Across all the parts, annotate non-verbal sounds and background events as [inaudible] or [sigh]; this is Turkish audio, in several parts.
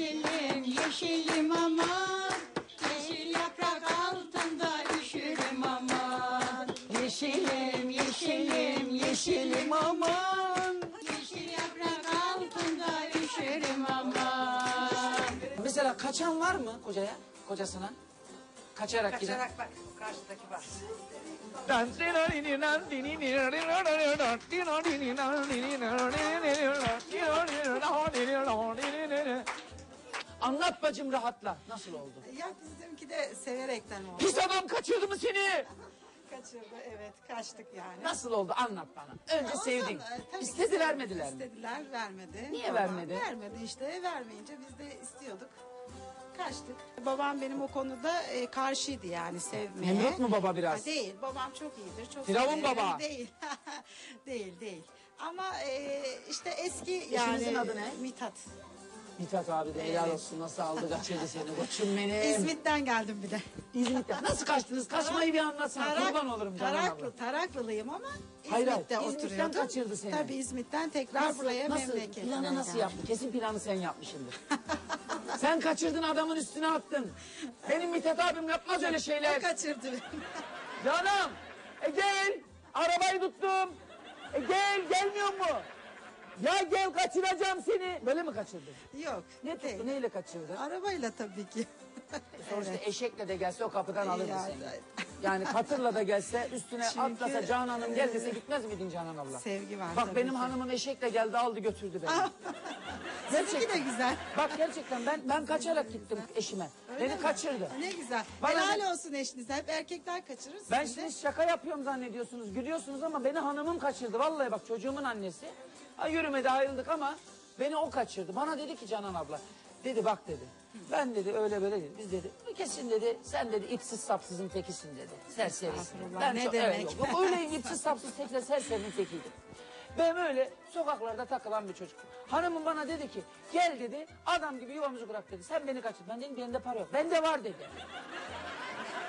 Yeşilim, yeşilim aman. Yeşil yaprak altında üşürüm aman. Yeşilim, yeşilim, yeşilim aman. Yeşil yaprak altında üşürüm aman. Mesela kaçan var mı kocaya, kocasına? Kaçarak giden. Kaçarak bak karşıdaki var. Anlat bacım rahatla. Nasıl oldu? Ya bizimki de severekten oldu. Pis adam kaçırdı mı seni? [laughs] Kaçırdı evet kaçtık yani. Nasıl oldu anlat bana. Önce sevdin. e, tabii ki İstedi sevdim. vermediler mi? İstediler vermedi. Niye Babam vermedi? Vermedi işte vermeyince biz de istiyorduk. Kaçtık. Babam benim o konuda e, karşıydı yani sevmeye. Nemrut mu baba biraz? Ha, değil babam çok iyidir. Çok Firavun severim. baba. [laughs] Değil. [laughs] değil değil. Ama e, işte eski yani. Adı ne? Mithat. Mithat abi de helal olsun nasıl aldı kaçırdı seni koçum benim. İzmit'ten geldim bir de. İzmit'ten. Nasıl kaçtınız? Kaçmayı bir anlatsana. Kurban olurum canım abla. Taraklı, Taraklılıyım ama Hayır, hayır. İzmit'te İzmit'ten oturuyordum. kaçırdı seni. Tabii İzmit'ten tekrar buraya nasıl, memleketine planı nasıl geldim. yaptın? Kesin planı sen yapmışsındır. [laughs] sen kaçırdın adamın üstüne attın. Benim Mithat abim yapmaz öyle O şeyler. kaçırdı beni. Canım e gel. Arabayı tuttum. E gel gelmiyor mu? Ya gel kaçıracağım seni. Böyle mi kaçırdın? Yok. Ne tuttu değil. neyle kaçırdın? Arabayla tabii ki. Sonuçta eşekle de gelse o kapıdan alırdı Ya, seni. Yani katırla da gelse üstüne Çünkü- atlasa Canan Hanım gel dese gitmez miydin Canan abla? Sevgi var Bak tabii benim ki. hanımım eşekle geldi aldı götürdü beni. [laughs] Sizinki de güzel. Bak gerçekten ben ben kaçarak gittim eşime. Öyle beni mi? kaçırdı. Ne güzel. Bana Helal ne- olsun eşinize. Hep erkekler kaçırır. Ben siz de. şimdi şaka yapıyorum zannediyorsunuz, gülüyorsunuz ama beni hanımım kaçırdı. Vallahi bak çocuğumun annesi. Ha, yürümedi ayrıldık ama beni o kaçırdı. Bana dedi ki Canan abla, dedi bak dedi. Ben dedi öyle böyle dedi. Biz dedi kesin dedi sen dedi ipsiz sapsızın tekisin dedi. Serserisin. Estağfurullah, Ben ne çok, demek? Yok, yok, öyleyim ipsiz sapsız tekrar serserinin tekiydim. Ben öyle sokaklarda takılan bir çocuk. Hanımım bana dedi ki gel dedi adam gibi yuvamızı kurak dedi. Sen beni kaçır. Ben dedim bende para yok. Bende var dedi.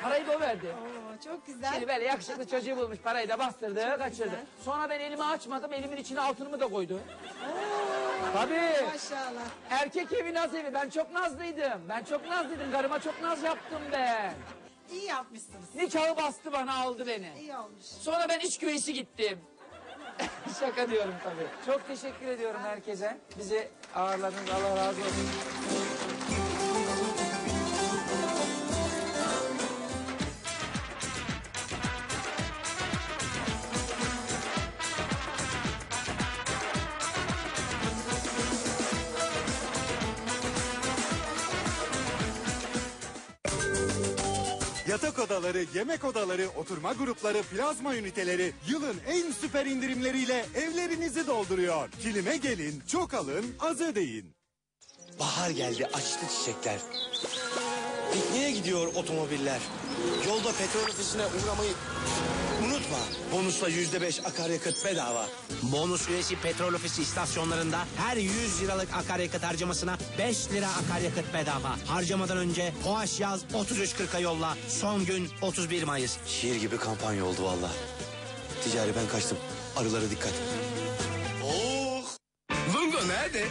Parayı da o verdi. Oo, çok güzel. Şimdi böyle yakışıklı çocuğu bulmuş parayı da bastırdı kaçırdı. güzel. Sonra ben elimi açmadım elimin içine altınımı da koydu. Tabii. Maşallah. Erkek evi naz evi ben çok nazlıydım. Ben çok nazlıydım karıma çok naz yaptım ben. İyi yapmışsınız. Nikahı bastı bana aldı beni. İyi olmuş. Sonra ben iç güveysi gittim. [laughs] Şaka diyorum tabii. Çok teşekkür ediyorum herkese. Bizi ağırladınız Allah razı olsun. Yatak odaları, yemek odaları, oturma grupları, plazma üniteleri yılın en süper indirimleriyle evlerinizi dolduruyor. Kilime gelin, çok alın, az ödeyin. Bahar geldi açtı çiçekler. Pikniğe gidiyor otomobiller. Yolda petrol ofisine uğramayı unutma. Bonusla yüzde beş akaryakıt bedava. Bonus üyesi petrol ofisi istasyonlarında her 100 liralık akaryakıt harcamasına 5 lira akaryakıt bedava. Harcamadan önce Koğaş yaz 33.40'a yolla. Son gün 31 Mayıs. Şiir gibi kampanya oldu valla. Ticari ben kaçtım. Arılara dikkat. Oh! Lungo nerede?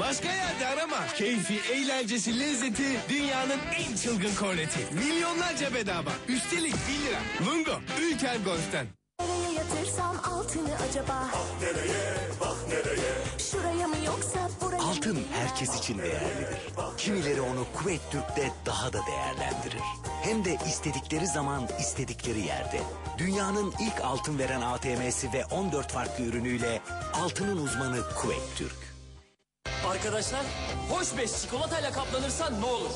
Başka yerde arama. Keyfi, eğlencesi, lezzeti dünyanın en çılgın korneti. Milyonlarca bedava. Üstelik 1 lira. Lungo, Ülker Golf'ten. Nereye yatırsam altını acaba? Bak nereye, bak nereye? Şuraya mı yoksa buraya mı? Altın herkes için değerlidir. Kimileri onu Kuveyt Türk'te daha da değerlendirir. Hem de istedikleri zaman istedikleri yerde. Dünyanın ilk altın veren ATM'si ve 14 farklı ürünüyle altının uzmanı Kuveyt Türk. Arkadaşlar, hoş beş çikolatayla kaplanırsan ne olur?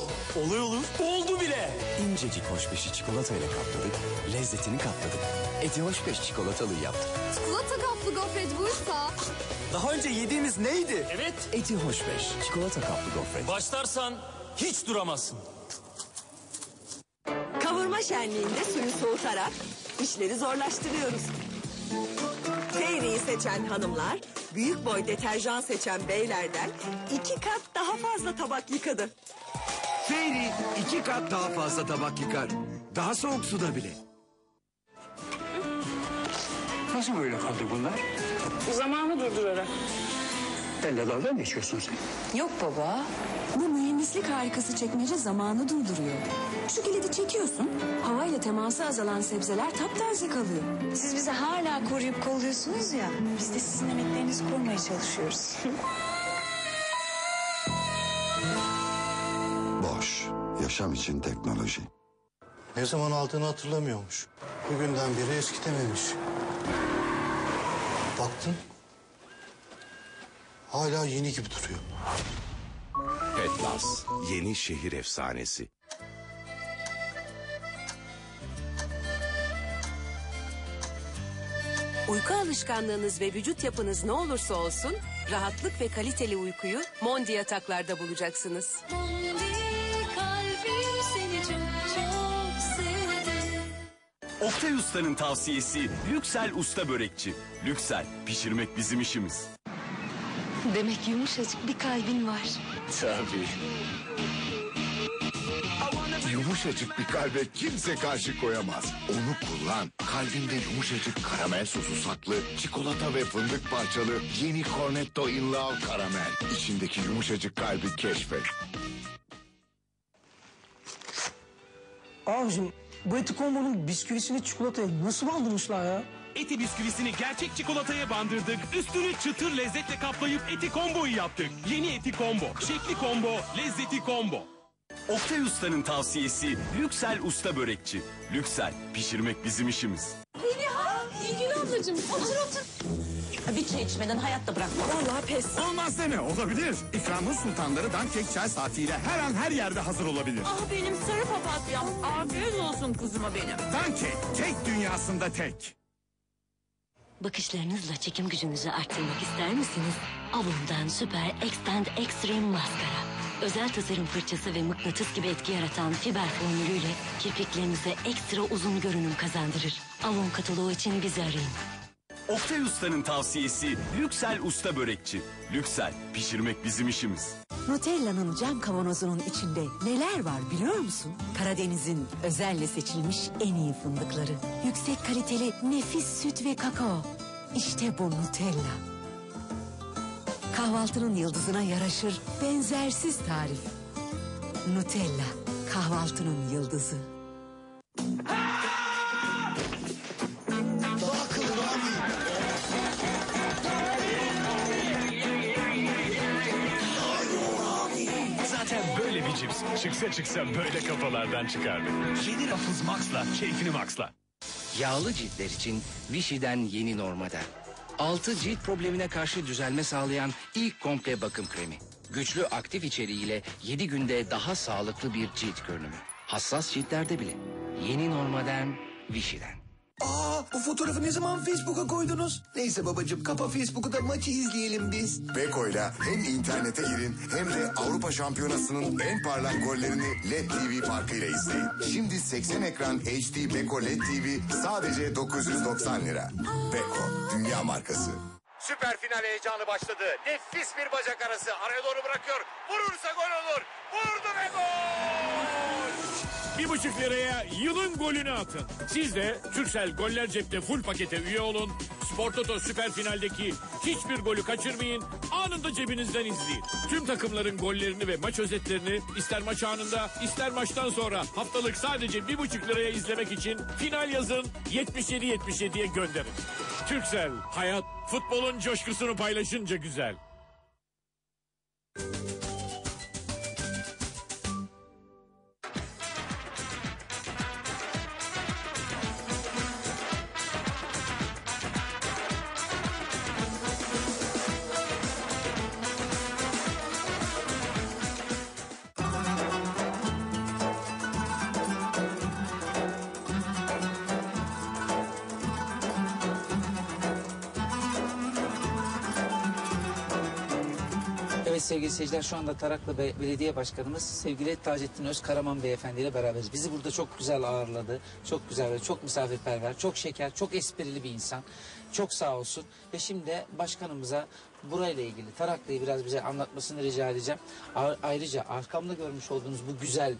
Olur olur. Oldu bile. İncecik hoşbeşi çikolatayla kapladık. Lezzetini katladık. Eti hoşbeş çikolatalı yaptık. Çikolata kaplı gofret buysa. Daha önce yediğimiz neydi? Evet, Eti hoşbeş çikolata kaplı gofret. başlarsan hiç duramazsın. Kavurma şenliğinde suyu soğutarak işleri zorlaştırıyoruz. Seçen hanımlar, büyük boy deterjan seçen beylerden iki kat daha fazla tabak yıkadı. Fairy iki kat daha fazla tabak yıkar. Daha soğuk suda bile. Nasıl böyle kaldı bunlar? Zamanı durdurarak. Benle dalga mı geçiyorsun sen? Yok baba. Bu mühendislik harikası çekmece zamanı durduruyor. Çekiyorsun, havayla teması azalan sebzeler taptaze kalıyor. Siz bizi hala koruyup kolluyorsunuz ya. Biz de sizin emeklerinizi korumaya çalışıyoruz. Boş. Yaşam için teknoloji. Ne zaman aldığını hatırlamıyormuş. Bugünden beri eskitememiş. Baktın. Hala yeni gibi duruyor. Petlas, yeni şehir efsanesi. Uyku alışkanlığınız ve vücut yapınız ne olursa olsun rahatlık ve kaliteli uykuyu Mondi yataklarda bulacaksınız. kalbim seni çok çok sevdi. Oktay Usta'nın tavsiyesi Lüksel Usta Börekçi. Lüksel, pişirmek bizim işimiz. Demek yumuşacık bir kalbin var. Tabii. Yumuşacık bir kalbe kimse karşı koyamaz. Onu kullan. Kalbinde yumuşacık karamel sosu saklı, çikolata ve fındık parçalı yeni Cornetto in Love karamel. İçindeki yumuşacık kalbi keşfet. Abicim bu eti kombonun bisküvisini çikolataya nasıl bandırmışlar ya? Eti bisküvisini gerçek çikolataya bandırdık. Üstünü çıtır lezzetle kaplayıp eti komboyu yaptık. Yeni eti combo. Şekli combo, lezzeti combo. Oktay Usta'nın tavsiyesi Lüksel Usta Börekçi. Lüksel, pişirmek bizim işimiz. Feriha, İlgin ablacığım otur otur. Bir çay içmeden hayatta bırakma. Vallahi pes. Olmaz deme olabilir. İkramın sultanları Dankek çay saatiyle her an her yerde hazır olabilir. Ah benim sarı papatyam. Afiyet olsun kızıma benim. Dankek tek dünyasında tek. Bakışlarınızla çekim gücünüzü arttırmak ister misiniz? Avon'dan Süper Extend Extreme Maskara. Özel tasarım fırçası ve mıknatıs gibi etki yaratan fiber formülüyle kirpiklerinize ekstra uzun görünüm kazandırır. Avon kataloğu için bizi arayın. Oktay Usta'nın tavsiyesi Lüksel Usta Börekçi. Lüksel, pişirmek bizim işimiz. Nutella'nın cam kavanozunun içinde neler var biliyor musun? Karadeniz'in özelle seçilmiş en iyi fındıkları. Yüksek kaliteli nefis süt ve kakao. İşte bu Nutella. Kahvaltının yıldızına yaraşır benzersiz tarif. Nutella, kahvaltının yıldızı. Zaten böyle bir cips çıksa çıksa böyle kafalardan çıkardı. Yeni Ruffles Max'la keyfini max'la. Yağlı ciltler için Vichy'den yeni Normada. 6 cilt problemine karşı düzelme sağlayan ilk komple bakım kremi. Güçlü aktif içeriğiyle 7 günde daha sağlıklı bir cilt görünümü. Hassas ciltlerde bile. Yeni Norma'dan Vichy'den. Aa, bu fotoğrafı ne zaman Facebook'a koydunuz? Neyse babacığım kapa Facebook'u da maçı izleyelim biz. Beko'yla hem internete girin hem de Avrupa Şampiyonası'nın en parlak gollerini LED TV farkıyla izleyin. Şimdi 80 ekran HD Beko LED TV sadece 990 lira. Beko, dünya markası. Süper final heyecanı başladı. Nefis bir bacak arası. Araya doğru bırakıyor. Vurursa gol olur. Vurdu ve gol! Bir buçuk liraya yılın golünü atın. Siz de Türksel Goller Cep'te full pakete üye olun. Spor Toto Süper Final'deki hiçbir golü kaçırmayın. Anında cebinizden izleyin. Tüm takımların gollerini ve maç özetlerini ister maç anında ister maçtan sonra haftalık sadece bir buçuk liraya izlemek için final yazın 77-77'ye gönderin. Türksel, hayat futbolun coşkusunu paylaşınca güzel. Sevgili seyirciler şu anda Taraklı Be- Belediye Başkanımız sevgili Taceddin Özkaraman Beyefendi ile beraberiz. Bizi burada çok güzel ağırladı. Çok güzel ve çok misafirperver, çok şeker, çok esprili bir insan. Çok sağ olsun. Ve şimdi de başkanımıza burayla ilgili Taraklı'yı biraz bize anlatmasını rica edeceğim. A- ayrıca arkamda görmüş olduğunuz bu güzel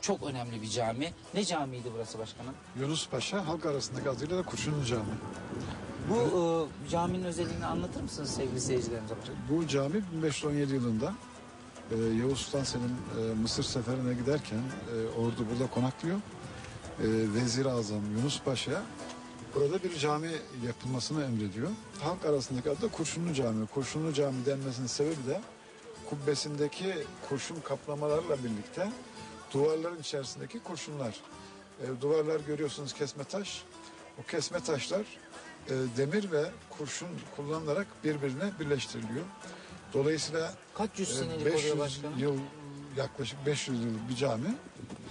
çok önemli bir cami. Ne camiydi burası başkanım? Yunus Paşa halk arasındaki adıyla da Kurşunlu Cami. Bu e, caminin özelliğini anlatır mısınız sevgili seyircilerimize? Bu cami 1517 yılında e, Yavuz Sultan Selim e, Mısır seferine giderken e, ordu burada konaklıyor. E, Vezir-i Azam Yunus Paşa burada bir cami yapılmasını emrediyor. Halk arasındaki adı da Kurşunlu Cami. Kurşunlu Cami denmesinin sebebi de kubbesindeki kurşun kaplamalarla birlikte duvarların içerisindeki kurşunlar. E, duvarlar görüyorsunuz kesme taş. O kesme taşlar e, demir ve kurşun kullanılarak birbirine birleştiriliyor. Dolayısıyla Kaç yüz e, senelik 500 oluyor başkanım? yıl yaklaşık 500 yıllık bir cami.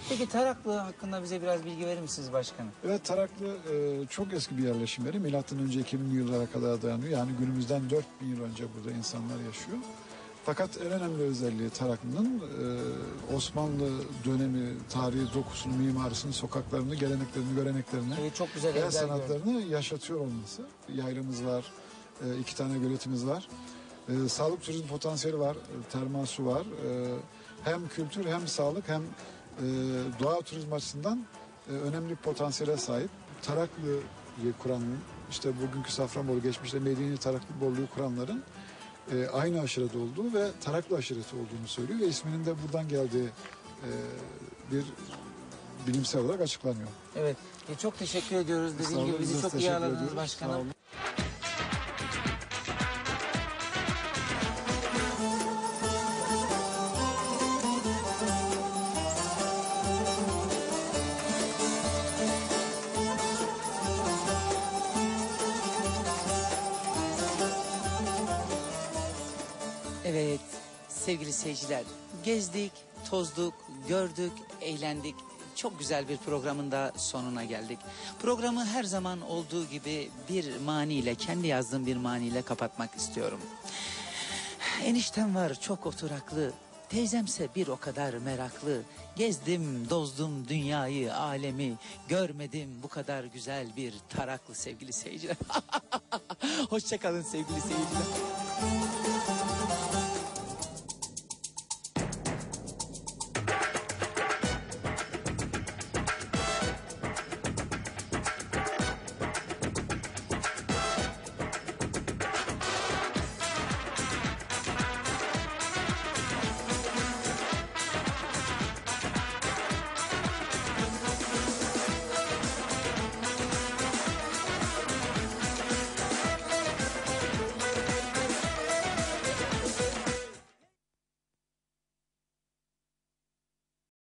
Peki Taraklı hakkında bize biraz bilgi verir misiniz başkanım? Evet Taraklı e, çok eski bir yerleşim yeri. Milattan önce 2000 yıllara kadar dayanıyor. Yani günümüzden 4000 yıl önce burada insanlar yaşıyor. Fakat en önemli özelliği Taraklı'nın e, Osmanlı dönemi tarihi dokusunu, mimarisini, sokaklarını, geleneklerini, göreneklerini çok güzel ve sanatlarını yaşatıyor olması. Yaylamız var, e, iki tane göletimiz var. E, sağlık turizm potansiyeli var, e, termal su var. E, hem kültür hem sağlık hem e, doğa turizm açısından e, önemli bir potansiyele sahip. Taraklı'yı kuranın, işte bugünkü Safranbolu, geçmişte Medeni Taraklı Bollu'yu kuranların e, aynı aşireti olduğu ve Taraklı aşireti olduğunu söylüyor ve isminin de buradan geldiği e, bir bilimsel olarak açıklanıyor. Evet. E, çok teşekkür ediyoruz. Dediğim gibi biz bizi çok iyi ağırladınız başkanım. Sevgili seyirciler gezdik, tozduk, gördük, eğlendik. Çok güzel bir programın da sonuna geldik. Programı her zaman olduğu gibi bir maniyle, kendi yazdığım bir maniyle kapatmak istiyorum. Eniştem var çok oturaklı, teyzemse bir o kadar meraklı. Gezdim, dozdum dünyayı, alemi, görmedim bu kadar güzel bir taraklı sevgili seyirciler. [laughs] Hoşçakalın sevgili seyirciler.